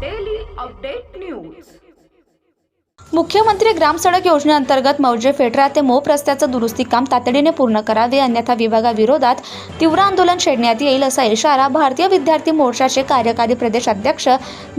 daily update news. मुख्यमंत्री ग्रामसडक योजनेअंतर्गत मौजे फेटरा ते मोप रस्त्याचं दुरुस्ती काम तातडीने पूर्ण करावे अन्यथा विभागाविरोधात तीव्र आंदोलन छेडण्यात येईल असा इशारा भारतीय विद्यार्थी मोर्चाचे कार्यकारी प्रदेशाध्यक्ष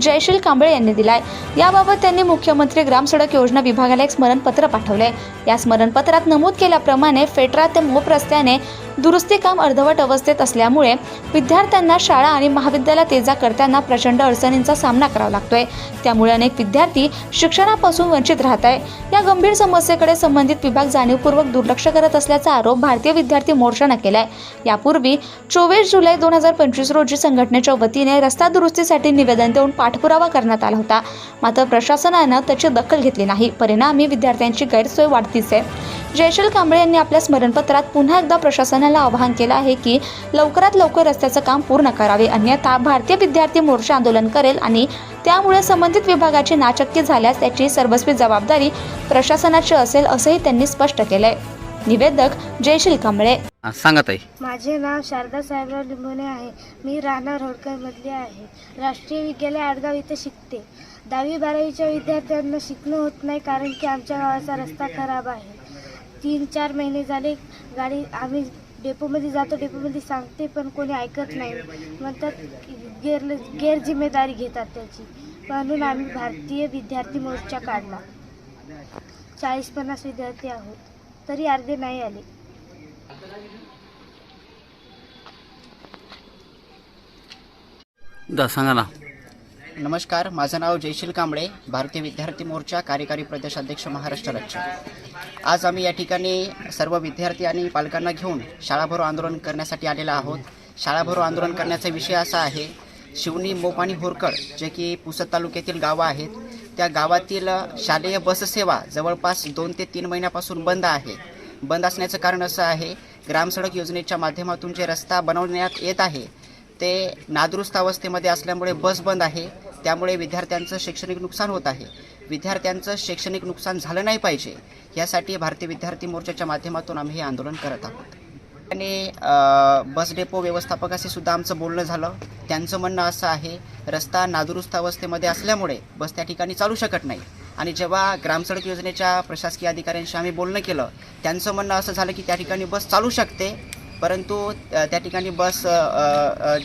जयशील कांबळे यांनी दिलाय. याबाबत त्यांनी मुख्यमंत्री ग्रामसडक योजना विभागाला एक स्मरणपत्र पाठवले या स्मरणपत्रात नमूद केल्याप्रमाणे फेटरा ते मोप रस्त्याने दुरुस्ती काम अर्धवट अवस्थेत असल्यामुळे विद्यार्थ्यांना शाळा आणि महाविद्यालयात ये जा करताना प्रचंड अडचणींचा सामना करावा लागतोय. त्यामुळे अनेक विद्यार्थी शिक्षणापासून वंचित राहत आहे या गंभीर समस्येकडे संबंधित विभाग जाणीवपूर्वक दुर्लक्ष करत असल्याचा आरोप भारतीय विद्यार्थी मोर्चानं केलाय. यापूर्वी चोवीस जुलै दोन हजार पंचवीस रोजी संघटनेच्या वतीने रस्ता दुरुस्तीसाठी निवेदन देऊन पाठपुरावा करण्यात आला होता. मात्र प्रशासनानं त्याची दखल घेतली नाही. परिणामी विद्यार्थ्यांची गैरसोय वाढतीच आहे. जयशल कांबळे यांनी आपल्या स्मरणपत्रात पुन्हा एकदा प्रशासनाला आवाहन केलं आहे की लवकरात लवकर रस्त्याचं काम पूर्ण करावे. अन्यथा भारतीय विद्यार्थी मोर्चा आंदोलन करेल आणि त्यामुळे संबंधित विभागाची नाचक्की झाल्यास त्याची सर्वस्वी जबाबदारी प्रशासनाची असेल असंही त्यांनी स्पष्ट केलंय. निवेदक जयशील कांबळे. हा, सांगा ताई. माझे नाव शारदा साहेबराव लिंबोणे आहे. मी राहणार होडकरमधली आहे. राष्ट्रीय विद्यालय आडगाव इथे शिकते. दहावी बारावीच्या विद्यार्थ्यांना शिकणं होत नाही कारण की आमच्या गावाचा रस्ता खराब आहे. तीन चार महिने झाले गाडी आम्ही डेपोमध्ये जातो डेपोमध्ये सांगते पण कोणी ऐकत नाही. म्हणतात गैर गैरजिम्मेदारी घेतात त्याची. म्हणून आम्ही भारतीय विद्यार्थी मोर्चा काढला. चाळीस पन्नास विद्यार्थी आहोत. तरी अर्धे नाही आले. दा सांगा ना. नमस्कार माझं नाव जयशील कांबळे भारतीय विद्यार्थी मोर्चा कार्यकारी प्रदेशाध्यक्ष महाराष्ट्र राज्य. आज आम्ही या ठिकाणी सर्व विद्यार्थी आणि पालकांना घेऊन शाळाभरो आंदोलन करण्यासाठी आलेलो आहोत. शाळाभरो आंदोलन करण्याचा विषय असा आहे शिवनी मोप आणि होरकड जे की पुसद तालुक्यातील गावं आहेत. त्या गावातील शालेय बससेवा जवळपास दोन ते तीन महिन्यापासून बंद आहे. बंद असण्याचं कारण असं आहे ग्रामसडक योजनेच्या माध्यमातून जे रस्ता बनवण्यात येत आहे ते नादुरुस्त अवस्थेमध्ये असल्यामुळे बस बंद आहे. त्यामुळे विद्यार्थ्यांचं शैक्षणिक नुकसान होत आहे. विद्यार्थ्यांचं शैक्षणिक नुकसान झालं नाही पाहिजे. यासाठी भारतीय विद्यार्थी मोर्चाच्या माध्यमातून आम्ही हे आंदोलन करत आहोत. आणि बस डेपो व्यवस्थापकाशी सुद्धा आमचं बोलणं झालं. त्यांचं म्हणणं असं आहे रस्ता नादुरुस्त अवस्थेमध्ये असल्यामुळे बस त्या ठिकाणी चालू शकत नाही. आणि जेव्हा ग्रामसडक योजनेच्या प्रशासकीय अधिकाऱ्यांशी आम्ही बोलणं केलं त्यांचं म्हणणं असं झालं की त्या ठिकाणी बस चालू शकते. परंतु त्या ठिकाणी बस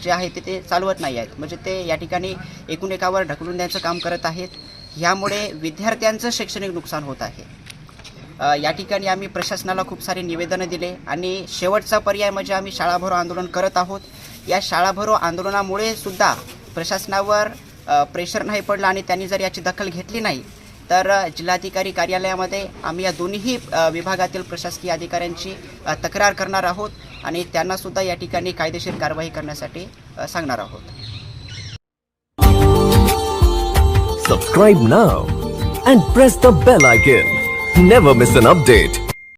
जे आहे ते ते चालवत नाही आहेत. म्हणजे ते या ठिकाणी एकूण एकावर ढकलून द्यायचं काम करत आहेत. ह्यामुळे विद्यार्थ्यांचं शैक्षणिक नुकसान होत आहे. या ठिकाणी आम्ही प्रशासनाला खूप सारे निवेदनं दिले आणि शेवटचा पर्याय म्हणजे आम्ही शाळाभरो आंदोलन करत आहोत. या शाळाभरो आंदोलनामुळे सुद्धा प्रशासनावर प्रेशर नाही पडलं आणि त्यांनी जर याची दखल घेतली नाही तर जिल्हाधिकारी कार्यालयामध्ये आम्ही या दोन्हीही विभागातील प्रशासकीय अधिकाऱ्यांची तक्रार करणार आहोत आणि त्यांनासुद्धा या ठिकाणी कायदेशीर कारवाई करण्यासाठी सांगणार आहोत. Subscribe now and press the bell icon never miss an update